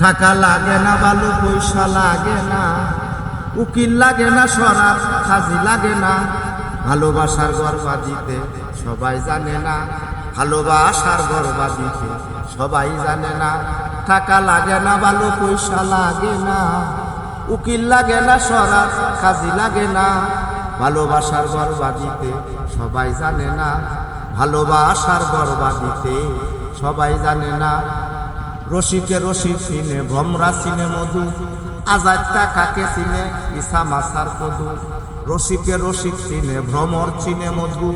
টাকা লাগে না ভালো পয়সা লাগে না, উকিল লাগে না সরার খাজি লাগে না। ভালোবাসার গর্বা দিতে সবাই জানে না, ভালোবাসার দিতে সবাই জানে না। টাকা লাগে না ভালো পয়সা লাগে না, উকিল লাগে না সরার খাজি লাগে না। ভালোবাসার গর্বা দিতে সবাই জানে না, ভালোবাসার দিতে সবাই জানে না। রসিকে রসিক চিনে, ভ্রমরা চিনে মধু আজাদটা কাকে চিনে ইসা মাসার কদু রসিকে রসিক চিনে, ভ্রমর চিনে মধু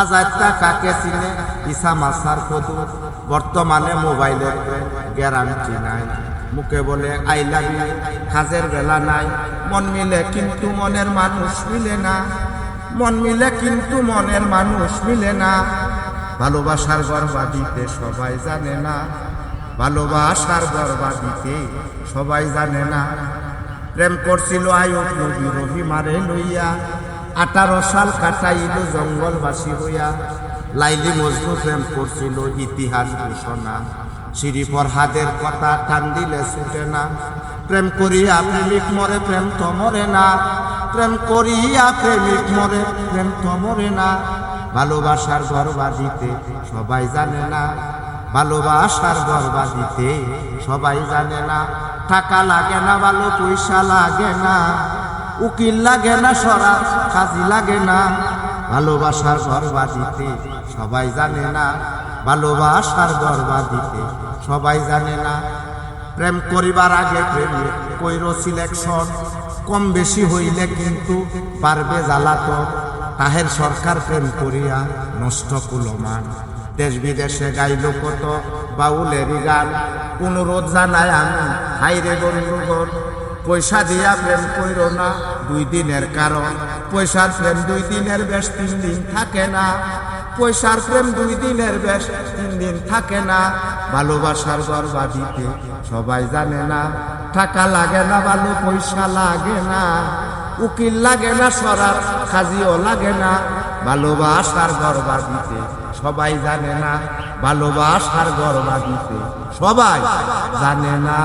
আজাদটা কাকে চিনে ইসা মাসার কদু বর্তমানে মোবাইলের গ্যারান্টি নাই। মুখে বলে, আই লাভ কাজের বেলা নাই। মন মিলে কিন্তু মনের মানুষ মিলে না। মন মিলে কিন্তু মনের মানুষ মিলে না। ভালোবাসার গর্বা দিতে সবাই জানে না। ভালোবাসার গর্বা দিতে সবাই জানে না। প্রেম করছিল আয়ুব নবী রবি মারে লইয়া। আঠারো সাল কাটাইল জঙ্গলবাসী হইয়া। লাইলি মজনু প্রেম করছিল ইতিহাস ঘোষণা। শ্রী ফরহাদের কথা টান দিলে ছুটে না। প্রেম করিয়া প্রেমিক মরে, প্রেম তো মরে না। প্রেম করিয়া প্রেমিক মরে, প্রেম তো মরে না। ভালোবাসার গর্বা দিতে সবাই জানে না। ভালোবাসার গর্বা দিতে সবাই জানে না টাকা লাগে না, ভালো পয়সা লাগে না, উকিল লাগে না, সরা কাজী লাগে না। ভালোবাসার গর্বা দিতে সবাই জানে না, ভালোবাসার গর্বা দিতে সবাই জানে না। প্রেম করিবার আগে প্রেম কইর সিলেকশন, কম বেশি হইলে কিন্তু পারবে জ্বালাতন। তাহের সরকার প্রেম করিয়া নষ্ট কুলমান। দেশ বিদেশে গাইল কত বাউলের গান। অনুরোধ জানায় আমি হাইরে বন্ধুগণ পয়সা দিয়া প্রেম কইর না দুই দিনের কারণ। পয়সার প্রেম দুই দিনের বেশ তিন দিন থাকে না। পয়সার প্রেম দুই দিনের বেশ তিন দিন থাকে না। ভালোবাসার গর্বা দিতে সবাই জানে না, টাকা লাগে না, ভালো পয়সা লাগে না। উকিল লাগে না সরার, খাজিও লাগে না। ভালোবাসার গর্বা দিতে, সবাই জানে না ভালোবাসার গর্বা দিতে, সবাই জানে না।